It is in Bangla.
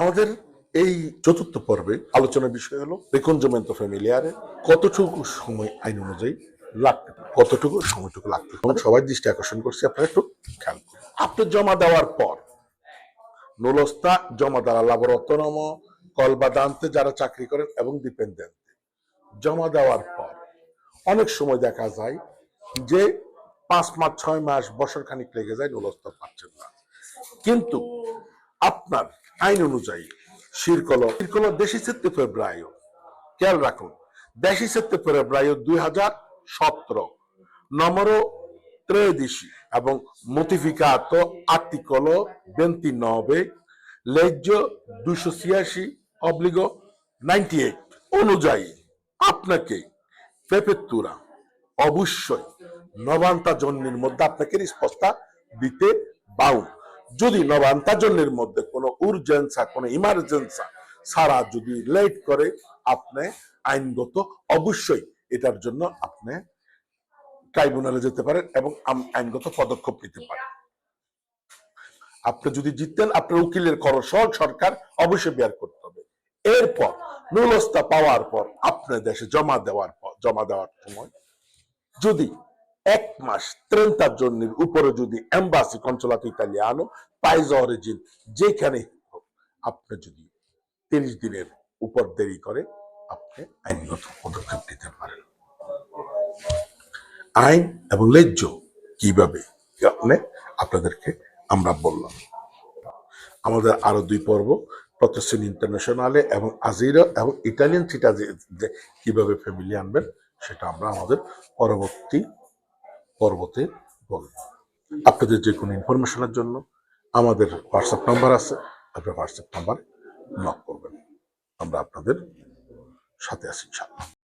আমাদের এই চতুর্থ পর্বে আলোচনার বিষয় হলো রেকনজমেন্ট ফ্যামিলিয়ারে কতটুকু সময় আইন অনুযায়ী লাগতে কতটুকু সময়টুকু লাগতে আমি সবার দৃষ্টি আকর্ষণ করছি, আপনারা একটু খেয়াল করুন। আপনি জমা দেওয়ার পর, নুলস্তা জমা দ্বারা বা কলবাদান্তে যারা চাকরি করেন এবং ডিপেন্ডেন্টে, জমা দেওয়ার পর, অনেক সময় দেখা যায় যে পাঁচ মাস, ছয় মাস বছর খানিক লেগে যায়, নুলস্তা পাচ্ছেন না। কিন্তু আপনার আইন অনুযায়ী শিরকল শিরকল দেশি সেত্তে ফেব্রুয়ারিও খেয়াল রাখুন, দেশি সেত্তে ফেব্রুয়ারিও দুই হাজার সতেরো। নম্বর ত্রয়োদশী এবং মতিফিকাত আর্টিকল বেন্তি নবে লেজ্য দুশো ছিয়াশি অব্লিগো নাইনটি এইট। অনুযায়ী আপনাকে পেপেত্তুরা অবশ্যই নবান্তা জন্মের মধ্যে আপনাকে রিস্পস্তা দিতে বাউ যদি নবান্তা জন্মের মধ্যে কোনো উর্জেন্সা কোনো ইমার্জেন্সা ছাড়া যদি লেট করে, আপনি আইনগত অবশ্যই এটার জন্য আপনি ট্রাইব্যুনালে যেতে পারেন এবং আইনগত পদক্ষেপ নিতে পারেন। আপনি যদি জিততেন, আপনার উকিলের খরচ সরকার অবশ্যই বেয়ার করতে হবে। এরপর নুলস্তা পাওয়ার পর, আপনার দেশে জমা দেওয়ার পর, জমা দেওয়ার সময় যদি এক মাস ত্রেন্তার জন্য উপরে যদি এম্বাসি কনসুলাত ইতালিয়ানো পাইজ অরিজিন যেখানে আপনি যদি তিরিশ দিনের উপর দেরি করে, আপনি আইনগত পদক্ষেপ নিতে পারেন। আইন এবং লেজ্জ কীভাবে আপনি, আপনাদেরকে আমরা বললাম। আমাদের আরও দুই পর্ব, প্রতিষ্ঠান ইন্টারন্যাশনালে এবং আজিরো এবং ইটালিয়ান সিটাজে কীভাবে ফ্যামিলি আনবেন, সেটা আমরা আমাদের পরবর্তী পর্বতে বলব আপনাদের যে কোনো ইনফরমেশনের জন্য আমাদের হোয়াটসঅ্যাপ নাম্বার আছে, আপনার হোয়াটসঅ্যাপ নাম্বার নক করবেন। আমরা আপনাদের সাথে আছি, ইনশাআল্লাহ।